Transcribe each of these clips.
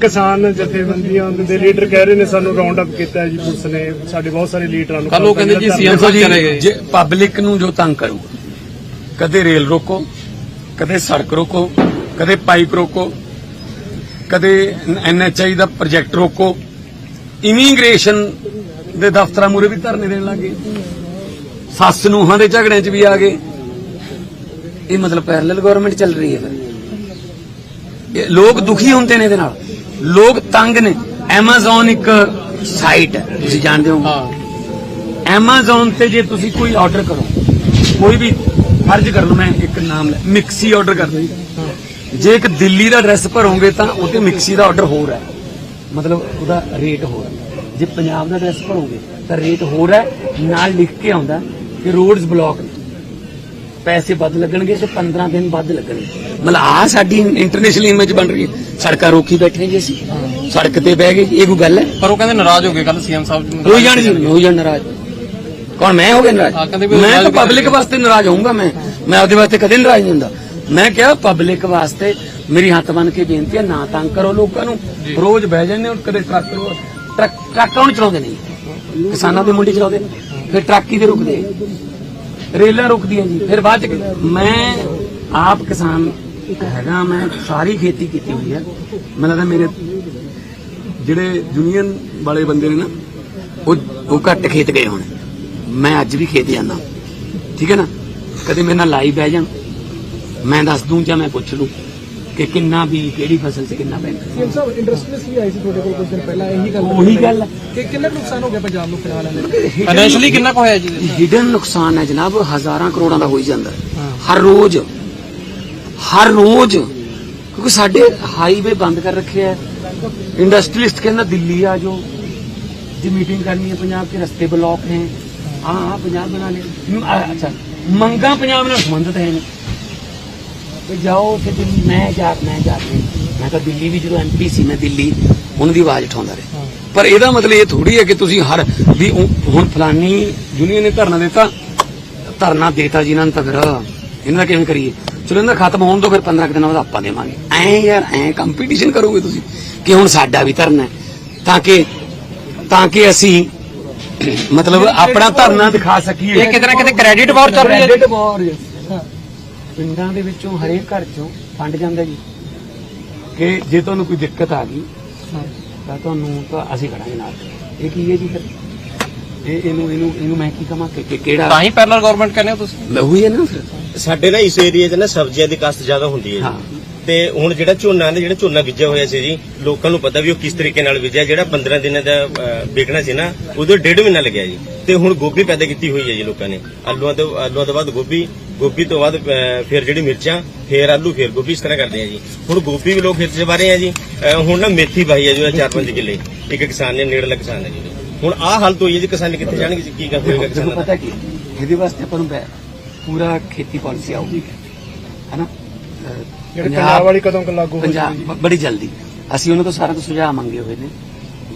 ਕਿਸਾਨ ਜਥੇਬੰਦੀਆਂ ਦੇ ਲੀਡਰ ਕਹਿ ਰਹੇ ਨੇ ਸਾਨੂੰ ਰਾਉਂਡ ਅਪ ਕੀਤਾ ਹੈ ਜੀ ਪੁਲਿਸ ਨੇ। ਸਾਡੇ ਬਹੁਤ ਸਾਰੇ ਲੀਡਰਾਂ ਨੂੰ ਉਹ ਕਹਿੰਦੇ ਜੀ ਦੇਖੋ ਜੀ ਚਲੇ ਗਏ। ਜੇ ਪਬਲਿਕ ਨੂੰ ਜੋ ਤੰਗ ਕਰੂਗਾ ਕਦੇ ਰੇਲ ਰੋਕੋ ਕਦੇ ਸੜਕ ਰੋਕੋ ਕਦੇ ਪਾਈਪ ਰੋਕੋ ਕਦੇ ਐਨਐਚਆਈ ਦਾ ਪ੍ਰੋਜੈਕਟ ਰੋਕੋ ਇਮੀਗ੍ਰੇਸ਼ਨ ਦੇ ਦਫ਼ਤਰਾਂ ਮੂਰੇ ਵੀ ਧਰਨੇ ਦੇਣ ਲੱਗੇ ਸੱਸ ਨੂੰਹਾਂ ਦੇ ਝਗੜਿਆਂ 'ਚ ਵੀ ਆ ਗਏ। ਇਹ ਮਤਲਬ ਪੈਰਲਲ ਗਵਰਨਮੈਂਟ ਚੱਲ ਰਹੀ ਹੈ ਫਿਰ। ਲੋਕ ਦੁਖੀ ਹੁੰਦੇ ਨੇ ਇਹਦੇ ਨਾਲ। ਲੋਕ ਤੰਗ ਨੇ। Amazon ਇੱਕ ਸਾਈਟ ਹੈ ਤੁਸੀਂ ਜਾਣਦੇ ਹੋ ਹਾਂ। Amazon ਤੇ ਜੇ ਤੁਸੀਂ ਕੋਈ ਆਰਡਰ ਕਰੋ ਕੋਈ ਵੀ ਫਰਜ਼ ਕਰ ਲਓ ਮੈਂ ਇੱਕ ਨਾਮ ਲੈ ਮਿਕਸੀ ਆਰਡਰ ਕਰ ਲਈ ਜੇ। ਇੱਕ ਦਿੱਲੀ ਦਾ ਐਡਰੈਸ ਭਰੋਗੇ ਤਾਂ ਉਹ ਤੇ ਮਿਕਸੀ ਦਾ ਆਰਡਰ ਹੋਰ ਹੈ। ਮਤਲਬ ਉਹਦਾ ਰੇਟ ਹੋਰ ਹੈ। ਜੇ ਪੰਜਾਬ ਦਾ ਐਡਰੈਸ ਭਰੋਗੇ ਤਾਂ ਰੇਟ ਹੋਰ ਹੈ। ਨਾਲ ਲਿਖ ਕੇ ਆਉਂਦਾ ਕਿ ਰੋਡਸ ਬਲੌਕ ਪੈਸੇ ਵੱਧ ਲੱਗਣਗੇ ਤੇ 15 ਦਿਨ ਵੱਧ ਲੱਗਣਗੇ। ਮਤਲਬ ਆ ਸਾਡੀ ਇੰਟਰਨੈਸ਼ਨਲ ਇਮੇਜ ਬਣ ਰਹੀ ਹੈ। ਸੜਕਾਂ ਰੋਕੀ ਬੈਠੇ ਜੀ ਅਸੀਂ। ਸੜਕ ਤੇ ਬਹਿ ਗਏ ਇਹ ਕੋਈ ਗੱਲ ਹੈ? ਪਰ ਉਹ ਕਹਿੰਦੇ ਨਾਰਾਜ਼ ਹੋ ਗਏ ਕੱਲ ਸੀਐਮ ਸਾਹਿਬ ਜੀ ਹੋਈ ਜਾਣ ਜੀ ਹੋਈ ਜਾਣ ਨਾਰਾਜ਼। ਕੌਣ ਮੈਂ ਹੋ ਗਿਆ ਨਾਰਾਜ਼? ਮੈਂ ਤਾਂ ਪਬਲਿਕ ਵਾਸਤੇ ਨਾਰਾਜ਼ ਹੋਊਂਗਾ ਮੈਂ। ਮੈਂ ਆਪਦੇ ਵਾਸਤੇ ਕਦੇ ਨਾਰਾਜ਼ ਨਹੀਂ ਹੁੰਦਾ। ਮੈਂ ਕਿਹਾ ਪਬਲਿਕ ਵਾਸਤੇ ਮੇਰੀ ਹੱਥ ਬੰਨ ਕੇ ਬੇਨਤੀ ਹੈ ਨਾ ਤੰਗ ਕਰੋ ਲੋਕਾਂ ਨੂੰ। ਰੋਜ਼ ਬਹਿ ਜਾਂਦੇ ਹੋ ਕਦੇ ਟਰੱਕ ਟਰੱਕ ਟਰੱਕ ਕੌਣ ਚਲਾਉਂਦੇ ਨਹੀਂ ਕਿਸਾਨਾਂ ਦੇ ਮੁੰਡੇ ਚਲਾਉਂਦੇ ਨੇ। ਫਿਰ ਟਰੱਕ ਹੀ ਦੇ ਰੁਕਦੇ? ਰੇਲਾਂ ਰੁਕਦੀਆਂ ਜੀ, ਫਿਰ ਬਾਅਦ ਚ ਮੈਂ ਆਪ ਕਿਸਾਨ ਹੈਗਾ, ਮੈਂ ਸਾਰੀ ਖੇਤੀ ਕੀਤੀ ਹੋਈ ਹੈ। ਮੈਨੂੰ ਲੱਗਦਾ ਮੇਰੇ ਜਿਹੜੇ ਯੂਨੀਅਨ ਵਾਲੇ ਬੰਦੇ ਨੇ ਨਾ, ਉਹ ਉਹ ਘੱਟ ਖੇਤ ਗਏ ਹੁਣ। ਮੈਂ ਅੱਜ ਵੀ ਖੇਤ ਜਾਂਦਾ। ਠੀਕ ਹੈ ਨਾ? ਕਦੇ ਮੇਰੇ ਨਾਲ ਲਾਈ ਬਹਿ ਜਾਣ। ਮੈਂ ਦੱਸ ਦੂੰ ਜਾਂ ਮੈਂ ਪੁੱਛ ਲੂੰ। ਕਿ ਕਿੰਨਾ ਵੀ ਕਿਹੜੀ ਫਸਲ 'ਚ ਕਿੰਨਾ ਪੈਂਦਾ। ਸੀਐਮ ਸਾਹਿਬ ਇੰਡਸਟਰੀਜ਼ ਵੀ ਆਈ ਸੀ ਤੁਹਾਡੇ ਕੋਲ ਕੁਝ ਦਿਨ ਪਹਿਲਾਂ ਇਹੀ ਗੱਲ ਉਹੀ ਗੱਲ ਹੈ। ਕਿ ਕਿੰਨਾ ਕੁ ਨੁਕਸਾਨ ਹੋ ਗਿਆ ਪੰਜਾਬ ਨੂੰ ਫਿਲਹਾਲ ਹਲੇ ਫਾਈਨੈਂਸ਼ਲੀ ਕਿੰਨਾ ਕੁ ਹੋਇਆ ਜੀ? ਹਿਡਨ ਨੁਕਸਾਨ ਹੈ ਜਨਾਬ ਹਜ਼ਾਰਾਂ ਕਰੋੜਾਂ ਦਾ ਹੋਈ ਜਾਂਦਾ। ਹੈ। ਹਰ ਰੋਜ਼ ਹਰ ਰੋਜ਼ ਕਿਉਂਕਿ ਸਾਡੇ ਹਾਈਵੇ ਬੰਦ ਕਰ ਰੱਖੇ ਆ। ਇੰਡਸਟਰੀਲਿਸਟ ਕਹਿੰਦਾ ਦਿੱਲੀ ਆ ਜਾਓ। ਜੇ ਮੀਟਿੰਗ ਕਰਨੀ ਹੈ ਪੰਜਾਬ ਕੇ ਰਸਤੇ ਬਲੌਕ ਹੈ ਹਾਂ ਹਾਂ ਪੰਜਾਬ ਬਣਾ ਲੈ ਅੱਛਾ ਮੰਗਾ ਪੰਜਾਬ ਨਾਲ ਸੰਬੰਧਿਤ ਹੈ ਨਹੀਂ। ਤੇ ਜਾਓ ਦਿੱਲੀ ਮੈਂ ਜਾ ਮੈਂ ਜਾ ਕੇ ਮੈਂ ਤਾਂ ਦਿੱਲੀ ਵੀ ਜਦੋਂ ਐਮਪੀ ਸੀ ਮੈਂ ਦਿੱਲੀ ਉਹਨਾਂ ਦੀ ਆਵਾਜ਼ ਉਠਾਉਂਦਾ ਰਿਹਾ। ਪਰ ਇਹਦਾ ਮਤਲਬ ਇਹ ਥੋੜੀ ਹੈ ਕਿ ਤੁਸੀਂ ਹਰ ਵੀ ਹੁਣ ਫਲਾਨੀ ਯੂਨੀਅਨ ਨੇ ਧਰਨਾ ਦਿੱਤਾ ਧਰਨਾ ਦੇਤਾ ਜੀ ਇਹਨਾਂ ਨੂੰ ਤਾਂ ਫਿਰ ਇਹਨਾਂ ਦਾ ਕਿਵੇਂ ਕਰੀਏ? ਚਲੋ ਇਹਨਾਂ ਖਤਮ ਹੋਣ ਤੋਂ ਫਿਰ 15 ਕੁ ਦਿਨਾਂ ਬਾਅਦ ਆਪਾਂ ਦੇਵਾਂਗੇ। ਐ ਯਾਰ ਐ ਕੰਪੀਟੀਸ਼ਨ ਕਰੋਗੇ ਤੁਸੀਂ ਕਿ ਹੁਣ ਸਾਡਾ ਵੀ ਧਰਨਾ ਹੈ। ਤਾਂ ਕਿ ਤਾਂ ਕਿ ਅਸੀਂ ਮਤਲਬ ਆਪਣਾ ਧਰਨਾ ਦਿਖਾ ਸਕੀਏ? ਇਹ ਕਿਤੇ ਨਾ ਕਿਤੇ ਕ੍ਰੈਡਿਟ ਵਾਰ ਚੱਲ ਰਹੀ ਹੈ. ਪਿੰਡਾਂ ਦੇ ਵਿੱਚੋਂ ਹਰੇਕ ਘਰ ਚੋਂ ਫੰਡ ਜਾਂਦਾ ਜੀ। ਕਿ ਜੇ ਤੁਹਾਨੂੰ ਕੋਈ ਦਿੱਕਤ ਆ ਗਈ ਤਾਂ ਤੁਹਾਨੂੰ ਤਾਂ ਅਸੀਂ ਖੜਾਂਗੇ ਨਾਲ। ਇਹ ਕੀ ਹੈ ਜੀ ਫਿਰ? ਇਹ ਇਹਨੂੰ ਇਹਨੂੰ ਇਹਨੂੰ ਮੈਂ ਕੀ ਕਹਾਂ ਕਿ ਕਿਹੜਾ ਤਾਂ ਹੀ ਪੈਰਲਲ ਗਵਰਨਮੈਂਟ ਕਹਿੰਦੇ ਹੋ ਤੁਸੀਂ? ਉਹੀ ਹੈ ਨਾ। ਫਿਰ ਸਾਡੇ ਨਾ ਇਸ ਏਰੀਆ 'ਚ ਨਾ ਸਬਜ਼ੀਆਂ ਦੀ ਕਾਸ਼ਤ ਜ਼ਿਆਦਾ ਹੁੰਦੀ ਹੈ ਹਾਂ। ਜੀ ਤੇ ਹੁਣ ਜਿਹੜਾ ਝੋਨਾ ਨੇ ਜਿਹੜਾ ਝੋਨਾ ਬੀਜਿਆ ਹੋਇਆ ਸੀ ਜੀ ਲੋਕਾਂ ਨੂੰ ਪਤਾ ਵੀ ਉਹ ਕਿਸ ਤਰੀਕੇ ਨਾਲ ਬੀਜਿਆ ਜਿਹੜਾ 15 ਦਿਨਾਂ ਦਾ ਵਿਕਣਾ ਸੀ ਨਾ ਉਹਦੇ ਡੇਢ ਮਹੀਨਾ ਲੱਗਿਆ ਜੀ। ਤੇ ਹੁਣ ਗੋਭੀ ਪੈਦਾ ਕੀਤੀ ਹੋਈ ਹੈ ਜੀ ਲੋਕਾਂ ਨੇ। ਆਲੂਆਂ ਤੋਂ ਆਲੂਆਂ ਤੋਂ ਬਾਅਦ ਗੋਭੀ ਗੋਭੀ ਤੋਂ ਬਾਅਦ ਫਿਰ ਜਿਹੜੀ ਮਿਰਚਾਂ ਫਿਰ ਆਲੂ ਫਿਰ ਗੋਭੀ ਇਸ ਤਰ੍ਹਾਂ ਕਰਦੇ ਆ ਜੀ। ਹੁਣ ਗੋਭੀ ਵੀ ਲੋਕ ਖੇਤ 'ਚ ਵਾਰੇ ਆ ਜੀ। ਹੁਣ ਨਾ ਮੇਥੀ ਪਾਈ ਹੈ ਜੋ 4-5 ਕਿੱਲੇ। ਇੱਕ ਕਿਸਾਨ ਨੇ ਨੇੜਲਾ ਕਿਸਾਨ ਹੈ ਜੀ। ਹੁਣ ਆਹ ਹਾਲਤ ਹੋਈ ਹੈ ਜੀ ਕਿਸਾਨ ਕਿੱਥੇ ਜਾਣਗੇ ਜੀ ਕੀ ਕਰ ਹੋਏਗਾ ਕਿਸਾਨਾਂ ਪਤਾ ਕੀ ਹੈ? ਇਹਦੇ ਵਾਸਤੇ ਆਪਾਂ ਨੂੰ ਪੂਰਾ ਖੇਤੀ ਪਾਲਿਸੀ ਆਊਗੀ। ਹੈਨਾ? ਅਹ, ਜਿਹੜੇ ਪੰਜਾਬ ਵਾਲੀ ਕਦੋਂ ਕੁ ਲਾਗੂ ਹੋ ਪੰਜਾਬ ਬ- ਬੜੀ ਜਲਦੀ। ਅਸੀਂ ਉਹਨਾਂ ਤੋਂ ਸਾਰਾ ਕੁਝ ਸੁਝਾਅ ਮੰਗੇ ਹੋਏ ਨੇ।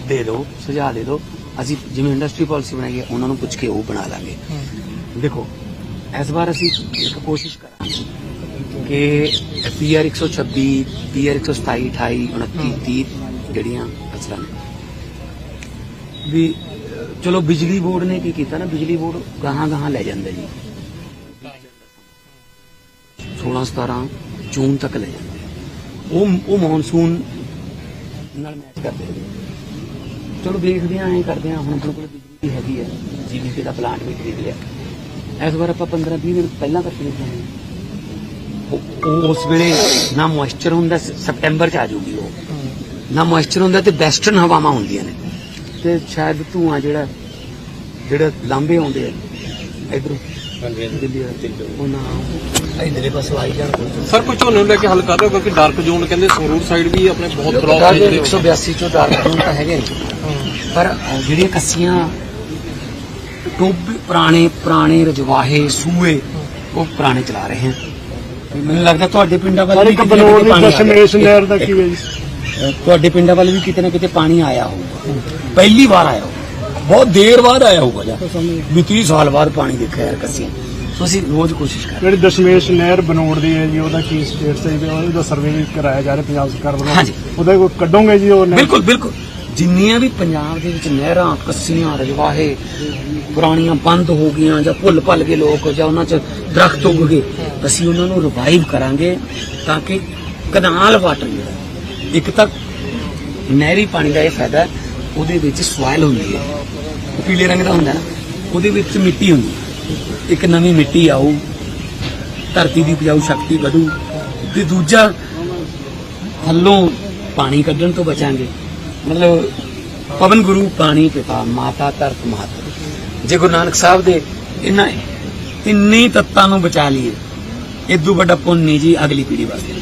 ਦੇ ਦਿਓ ਸੁਝਾਅ ਦੇ ਦਿਓ। ਅਸੀਂ ਜਿਵੇਂ ਇੰਡਸਟਰੀ ਪਾਲਿਸੀ ਬਣਾਈ ਹੈ ਉਹਨਾਂ ਨੂੰ ਪੁੱਛ ਕੇ ਉਹ ਬਣਾ ਲਾਂਗੇ। ਦੇਖੋ ਇਸ ਵਾਰ ਅਸੀਂ ਇੱਕ ਕੋਸ਼ਿਸ਼ ਕਰਾਂਗੇ ਕਿ ਪੀਆਰ 126 ਪੀਆਰ 127 28 29 30 ਜਿਹੜੀਆਂ ਫਸਲਾਂ ਨੇ। ਵੀ ਅਹ, ਚਲੋ ਬਿਜਲੀ ਬੋਰਡ ਨੇ ਕੀ ਕੀਤਾ ਨਾ ਬਿਜਲੀ ਬੋਰਡ ਗਾਹਾਂ ਗਾਹਾਂ ਲੈ ਜਾਂਦਾ ਜੀ। 16 17 ਜੂਨ ਤੱਕ ਲੈ ਜਾਂਦੇ ਉਹ ਉਹ ਮੌਨਸੂਨ ਨਾਲ ਮੈਚ ਕਰਦੇ ਨੇ ਚਲੋ ਦੇਖਦੇ ਆਂ, ਐਂ ਕਰਦੇ ਆਂ, ਹੁਣ ਆਪਣੇ ਕੋਲ ਬਿਜਲੀ ਹੈਗੀ ਹੈ ਜੀਬੀਪੀ ਦਾ ਪਲਾਂਟ ਵੀ ਖਰੀਦ ਲਿਆ। ਇਸ ਵਾਰ ਆਪਾਂ 15 20 ਦਿਨ ਪਹਿਲਾਂ ਕਰਕੇ ਦੇਖਾਂਗੇ ਉਹ- ਉਹ ਉਸ ਵੇਲੇ ਨਾ ਮੋਇਸਚਰ ਹੁੰਦਾ ਸਪਟੈਂਬਰ ਚ ਆ ਜੂਗੀ ਉਹ। ਨਾ ਮੋਇਸਚਰ ਹੁੰਦਾ ਤੇ ਵੈਸਟਰਨ ਹਵਾਵਾਂ ਹੁੰਦੀਆਂ ਨੇ। ਤੇ ਸ਼ਾਇਦ ਧੂਆਂ ਜਿਹੜਾ ਜਿਹੜਾ ਲਾਂਬੇ ਆਉਂਦੇ ਆ, ਇਧਰੋਂ ਦਿੱਲੀ ਵਾਲੇ, ਉਹ ਨਾ ਇਧਰੇ ਪਾਸੋਂ ਆਈ ਜਾਣ ਸਰ ਕੁਝ ਝੋਨੇ ਨੂੰ ਲੈ ਕੇ ਹੱਲ ਕਰ ਰਹੇ ਹੋ ਕਿਉਂਕਿ ਡਾਰਕ ਜ਼ੋਨ ਕਹਿੰਦੇ ਸੰਗਰੂਰ ਸਾਈਡ ਵੀ ਆਪਣੇ ਬਹੁਤ ਨੇ ਜਿਹੜੇ 182 ਚੋਂ ਡਾਰਕ ਜ਼ੋਨ ਤਾਂ ਹੈਗੇ ਨੇ। ਪਰ ਜਿਹੜੀਆਂ ਕੱਸੀਆਂ ਟੋਬੇ ਪੁਰਾਣੇ ਪੁਰਾਣੇ ਰਜਵਾਹੇ ਸੂਏ ਉਹ ਪੁਰਾਣੇ ਚਲਾ ਰਹੇ ਹਨ ਮੈਨੂੰ ਲੱਗਦਾ ਤੁਹਾਡੇ ਪਿੰਡਾਂ ਵੱਲ ਵੀ ਇੱਕ ਕਿਤੇ ਨਾ ਬਨੋਰ ਕਿਤੇ ਦੀ ਦਸ਼ਮੇਸ਼। ਨਹਿਰ ਦਾ ਕੀ ਹੈ ਜੀ? ਤੁਹਾਡੇ ਪਿੰਡਾਂ ਵੱਲ ਵੀ ਕਿਤੇ ਨਾ ਕਿਤੇ ਪਾਣੀ ਆਇਆ ਹੋਊਗਾ। ਪਹਿਲੀ ਵਾਰ ਆਇਆ ਬਹੁਤ ਦੇਰ ਬਾਅਦ ਆਇਆ ਹੋਊਗਾ ਜਾਂ ਵੀ 30 ਸਾਲ ਬਾਅਦ ਪਾਣੀ ਦੇਖਿਆ ਯਾਰ ਕੱਸੀਆਂ। ਸੋ ਅਸੀਂ ਰੋਜ਼ ਕੋਸ਼ਿਸ਼ ਕਰ ਜਿਹੜੀ ਦਸ਼ਮੇਸ਼ ਨਹਿਰ ਬਨੋੜ ਦੀ ਹੈ ਜੀ ਉਹਦਾ ਕੀ ਸਟੇਟਸ ਹੈ ਉਹਦਾ ਸਰਵੇ ਵੀ ਕਰਾਇਆ ਜਾ ਰਿਹਾ ਪੰਜਾਬ ਸਰਕਾਰ ਵੱਲੋਂ। ਉਹਦਾ ਕੋਈ ਕੱਢੋਗੇ ਜੀ ਉਹ? ਬਿਲਕੁਲ ਬਿਲਕੁਲ। ਜਿੰਨੀਆਂ ਵੀ ਪੰਜਾਬ ਦੇ ਵਿੱਚ ਨਹਿਰਾਂ ਕੱਸੀਆਂ ਰਜਵਾਹੇ ਪੁਰਾਣੀਆਂ ਬੰਦ ਹੋ ਗਈਆਂ ਜਾਂ ਭੁੱਲ ਭੱਲ ਗਏ ਲੋਕ ਜਾਂ ਉਹਨਾਂ 'ਚ ਦਰਖਤ ਉੱਗ ਗਏ ਅਸੀਂ ਉਹਨਾਂ ਨੂੰ ਰਿਵਾਈਵ ਕਰਾਂਗੇ ਤਾਂ ਕਿ ਕਨਾਲ ਵਾਟਰ ਇੱਕ ਤਾਂ ਨਹਿਰੀ ਪਾਣੀ ਦਾ ਇਹ ਫਾਇਦਾ ਹੈ, ਉਹਦੇ ਵਿੱਚ ਸੋਇਲ ਹੁੰਦੀ ਹੈ। ਉਹ ਪੀਲੇ ਰੰਗ ਦਾ ਹੁੰਦਾ ਉਹਦੇ ਵਿੱਚ ਮਿੱਟੀ ਹੁੰਦੀ ਹੈ। ਇੱਕ ਨਵੀਂ ਮਿੱਟੀ ਆਊ, ਧਰਤੀ ਦੀ ਉਪਜਾਊ ਸ਼ਕਤੀ ਵਧੂ ਤੇ ਦੂਜਾ ਥੱਲੋਂ ਪਾਣੀ ਕੱਢਣ ਤੋਂ ਬਚਾਂਗੇ। ਮਤਲਬ ਪਵਨ ਗੁਰੂ, ਪਾਣੀ, ਪਿਤਾ, ਮਾਤਾ, ਧਰਤ ਮਾਤਾ ਜੇ ਗੁਰੂ ਨਾਨਕ ਸਾਹਿਬ ਦੇ ਇਹਨਾਂ ਤਿੰਨੇ ਤੱਤਾਂ ਨੂੰ ਬਚਾ ਲਈਏ ਇਦੋਂ ਵੱਡਾ ਪੁੰਨ ਨਹੀਂ ਜੀ ਅਗਲੀ ਪੀੜ੍ਹੀ ਵਾਸਤੇ।